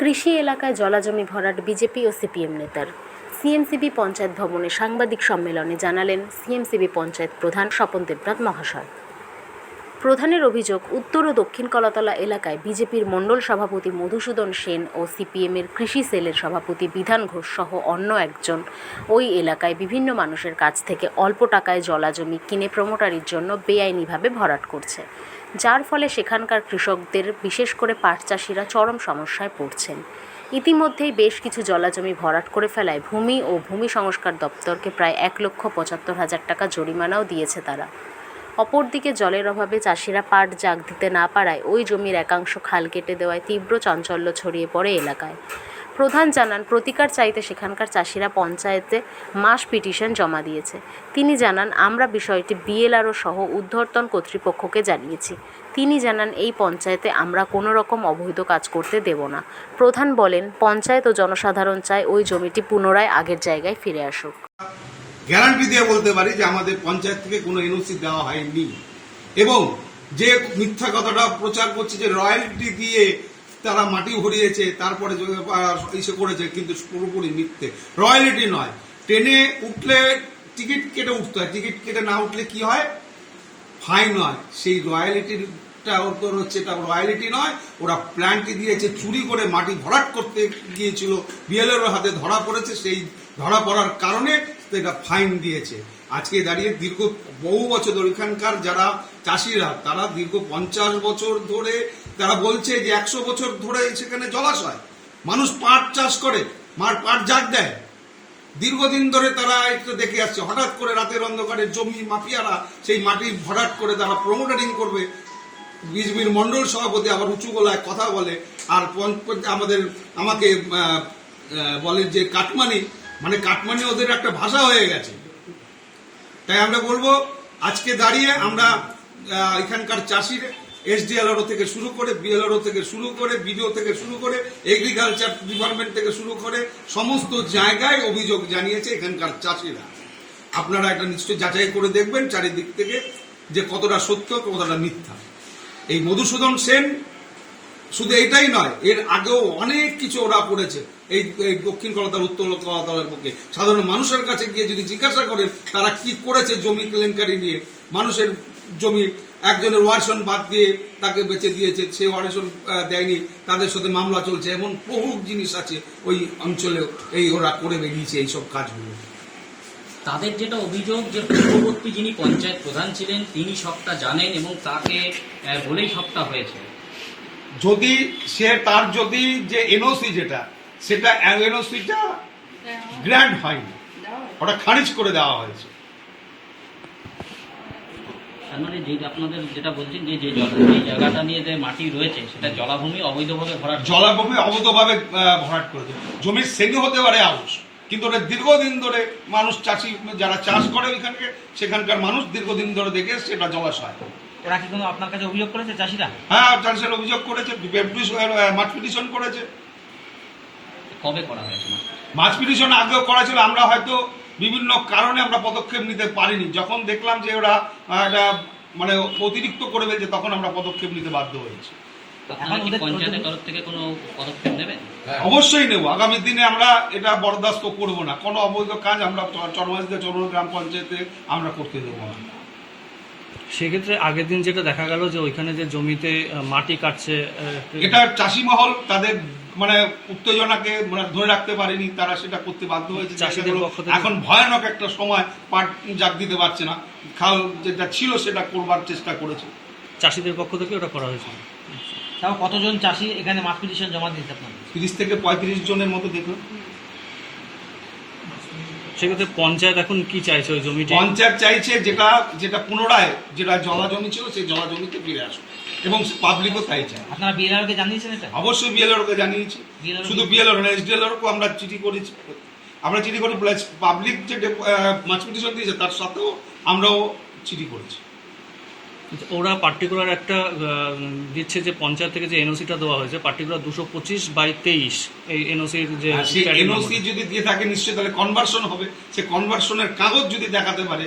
কৃষি এলাকায় জলাজমি ভরাট বিজেপি ও সিপিএম নেতার। সিএমসিবি পঞ্চায়েত ভবনে সাংবাদিক সম্মেলনে জানালেন সিএমসিবি পঞ্চায়েত প্রধান স্বপন দেবনাথ মহাশয়। প্রধানের অভিযোগ, উত্তর ও দক্ষিণ কলাতলা এলাকায় বিজেপির মণ্ডল সভাপতি মধুসূদন সেন ও সিপিএমের কৃষি সেলের সভাপতি বিধান ঘোষ সহ অন্য একজন। ওই এলাকায় বিভিন্ন মানুষের কাছ থেকে অল্প টাকায় জলাজমি কিনে প্রমোটারির জন্য বেআইনিভাবে ভরাট করছে। যার ফলে সেখানকার কৃষকদের, বিশেষ করে পাট চাষিরা, চরম সমস্যায় পড়ছেন। ইতিমধ্যেই বেশ কিছু জলাজমি ভরাট করে ফেলায় ভূমি ও ভূমি সংস্কার দপ্তরকে প্রায় এক লক্ষ পঁচাত্তর হাজার টাকা জরিমানাও দিয়েছে তারা। অপরদিকে জলের অভাবে চাষিরা পাট জাগ দিতে না পারায় ওই জমির একাংশ খাল কেটে দেওয়ায় তীব্র চাঞ্চল্য ছড়িয়ে পড়ে এলাকায়। প্রধান জানান, প্রতিকার চাইতে সেখানকার চাষিরা পঞ্চায়েতে মাস পিটিশন জমা দিয়েছে। তিনি জানান, আমরা বিষয়টি বিএলআরও সহ উদ্ধর্তন কর্তৃপক্ষকে জানিয়েছি। তিনি জানান, এই পঞ্চায়েতে আমরা কোনো রকম অবৈধ কাজ করতে দেব না। প্রধান বলেন, পঞ্চায়েত ও জনসাধারণ চায় ওই জমিটি পুনরায় আগের জায়গায় ফিরে আসুক। গ্যারান্টি দিয়ে বলতে পারি যে আমাদের পঞ্চায়েত থেকে কোনো এনওসি দেওয়া হয়নি। এবং যে মিথ্যা কথাটা প্রচার করছে, যে রয়্যালটি দিয়ে তারা মাটি ভরিয়েছে, তারপরে ইসে করেছে, কিন্তু পুরোপুরি মিথ্যে। রয়্যালিটি নয়। ট্রেনে উঠলে টিকিট কেটে উঠতে হয়। টিকিট কেটে না উঠলে কি হয়? ফাইন নয়। সেই রয়্যালিটিটা ওর হচ্ছে এটা রয়্যালিটি নয়। ওরা প্ল্যানটি দিয়েছে, চুরি করে মাটি ভরাট করতে গিয়েছিল। বিএলএর হাতে ধরা পড়েছে। সেই ধরা পড়ার কারণে এটা ফাইন দিয়েছে। আজকে দাঁড়িয়ে দীর্ঘ বহু বছর ধরে এখানকার যারা চাষিরা, তারা দীর্ঘ পঞ্চাশ বছর ধরে তারা বলছে যে একশো বছর ধরে সেখানে জলাশয়। মানুষ পাট চাষ করে, মার পাট জাগ দেয়। দীর্ঘদিন ধরে তারা একটু দেখে আসছে, হঠাৎ করে রাতের অন্ধকারে জমি মাফিয়ারা সেই মাটি ভরাট করে তারা প্রমোটারিং করবে। বিজেপির মন্ডল সভাপতি আবার উঁচু গলায় কথা বলে, আর আমাদের আমাকে বলে যে কাটমানি মানে কাটমানি ওদের একটা ভাষা হয়ে গেছে। তাই আমরা বলব, আজকে দাঁড়িয়ে আমরা এখানকার চাষির এসডিএলআরও থেকে শুরু করে, বিএলআরও থেকে শুরু করে, বিডিও থেকে শুরু করে, এগ্রিকালচার ডিপার্টমেন্ট থেকে শুরু করে, সমস্ত জায়গায় অভিযোগ জানিয়েছে এখানকার চাষিরা। আপনারা এটা নিশ্চয়ই যাচাই করে দেখবেন চারিদিক থেকে যে কতটা সত্য, কতটা মিথ্যা। এই মধুসূদন সেন শুধু এটাই নয়, এর আগেও অনেক কিছু ওরা করেছে। এই দক্ষিণ কলতার, উত্তর কলতার পক্ষে। সাধারণ মানুষের কাছে গিয়ে যদি জিজ্ঞাসা করেন, তারা কি করেছে জমি কেলেঙ্কারি নিয়ে? মানুষের জমি একজনের ওয়ারেশন বাদ দিয়ে তাকে বেঁচে দিয়েছে, সে ওয়ারেশন দেয়নি, তাদের সাথে মামলা চলছে, এমন বহু জিনিস আছে ওই অঞ্চলে এই ওরা করে বেরিয়েছে এইসব কাজগুলো। তাদের যেটা অভিযোগ যে পূর্ববর্তী যিনি পঞ্চায়েত প্রধান ছিলেন, তিনি সবটা জানেন এবং তাকে বলেই সবটা হয়েছে। যদি সে তার যদি যে এনওসি যেটা সেটা এনওসিটা গ্র্যান্ড হয়নি। ওটা খারিজ করে দেওয়া হয়েছে। তার মানে যে আপনাদের যেটা বলছেন যে যে জায়গাটা নিয়ে যে মাটি রয়েছে সেটা জলাভূমি অবৈধভাবে ভরাট জলাভূমি অবৈধভাবে ভরাট করেছে। জমির শ্রেণি হতে পারে আউশ কিন্তু ওটা দীর্ঘদিন ধরে মানুষ চাষি যারা চাষ করে ওইখানকে সেখানকার মানুষ দীর্ঘদিন ধরে দেখে এসছে এটা জলাশয়। ওরা কি কোনো আপনার কাছে অভিযোগ করেছে চাষিরা? হ্যাঁ চাষের অভিযোগ করেছে মাছ পিটিশন করেছে। কবে করা হয়েছে? মাছ পিটিশন আগেও করা ছিল আমরা হয়তো বিভিন্ন কারণে আমরা পদক্ষেপ নিতে পারিনি। যখন দেখলাম যে ওরা মানে অতিরিক্ত করে ফেলছে তখন আমরা পদক্ষেপ নিতে বাধ্য হয়েছি। আপনারা কি ওদের- পঞ্চায়েতের তরফ থেকে কোনো পদক্ষেপ নেবেন? অবশ্যই নেব। আগামী দিনে আমরা এটা বরদাস্ত করব না। কোনো অবৈধ কাজ আমরা চরমাজদের চরম গ্রাম পঞ্চায়েতে আমরা করতে দেবো না। সেক্ষেত্রে আগের দিন যেটা দেখা গেল যে ওইখানে যে জমিতে মাটি কাটছে এটা চাষি মহল তাদের মানে উত্তেজনাকে মানে ধরে রাখতে পারেনি তারা সেটা করতে বাধ্য হয়েছে। চাষিদের এখন ভয়ানক একটা সময় পাট জাগ দিতে পারছে না। খাল যেটা ছিল সেটা করবার চেষ্টা করেছে। চাষিদের পক্ষ থেকে ওটা করা হয়েছে। তাও কতজন চাষি এখানে মাছ পিটিশন জমা দিতে আপনাদের? তিরিশ থেকে পঁয়ত্রিশ জনের মতো দেখলাম। সেক্ষেত্রে পঞ্চায়েত এখন কি চাইছে ওই জমিটি? পঞ্চায়েত চাইছে যেটা যেটা পুনরায় যেটা জলা জমি ছিল সেই জলা জমিতে ফিরে আসুক। এবং পাবলিকও তাই চায়। আপনারা বিএলআর কে জানিয়েছেন এটা? অবশ্যই বিএলআরকে জানিয়েছি। BLR শুধু বিএলআর না এসডিএলআরকেও আমরা চিঠি করেছি। আমরা চিঠি করে প্লাস পাবলিক যে মাছ পিটিশন দিয়েছে তার সাথেও আমরাও চিঠি করেছি। ওরা পার্টিকুলার একটা দিচ্ছে যে পঞ্চায়েত থেকে যে এনওসিটা দেওয়া হয়েছে পার্টিকুলার দুশো পঁচিশ বাই তেইশ এই এনওসির যে এনওসি যদি দিয়ে থাকে নিশ্চয়ই তাহলে কনভার্সন হবে। সে কনভার্সনের কাগজ যদি দেখাতে পারে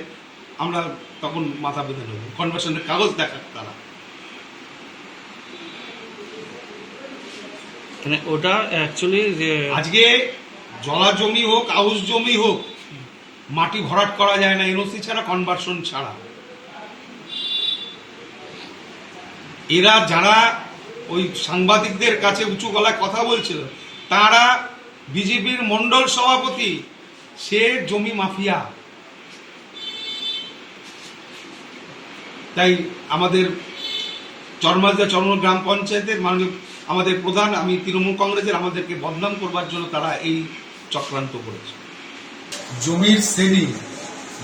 আমরা তখন মাথা বেঁধে নেব। কনভার্সনের কাগজ দেখাক তারা। মানে ওটা অ্যাকচুয়ালি যে আজকে জলা জমি হোক আউশ জমি হোক মাটি ভরাট করা যায় না এনওসি ছাড়া কনভার্সন ছাড়া। এরা যারা ওই সাংবাদিকদের কাছে উঁচু গলায় কথা বলছিল, তারা বিজেপির মন্ডল সভাপতি, সে জমি মাফিয়া। তাই আমাদের চরমাজা চরম গ্রাম পঞ্চায়েতের মাননীয়, আমাদের প্রধান, আমি তৃণমূল কংগ্রেসের আমাদেরকে বদনাম করবার জন্য তারা এই চক্রান্ত করেছে। জমির শ্রেণি,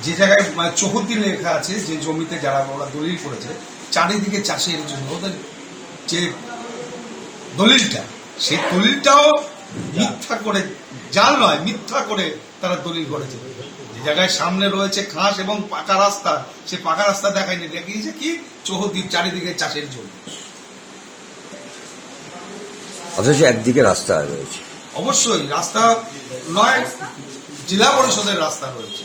যে জায়গায় মানে চৌহদ্দি লেখা আছে, যে জমিতে যারা ওরা দলিল করেছে চারিদিকে চাষের জন্য ওদের যে দলিলটা সেই দলিলটাও মিথ্যা করে জাল নয় মিথ্যা করে তারা দলিল করেছে। যে জায়গায় সামনে রয়েছে ঘাস এবং পাকা রাস্তা সে পাকা রাস্তা দেখায়নি। দেখিয়েছে কি চৌহদ্দির চারিদিকে চাষের জন্য। অথচ একদিকে রাস্তা রয়েছে। অবশ্যই রাস্তা নয় জেলা পরিষদের রাস্তা রয়েছে।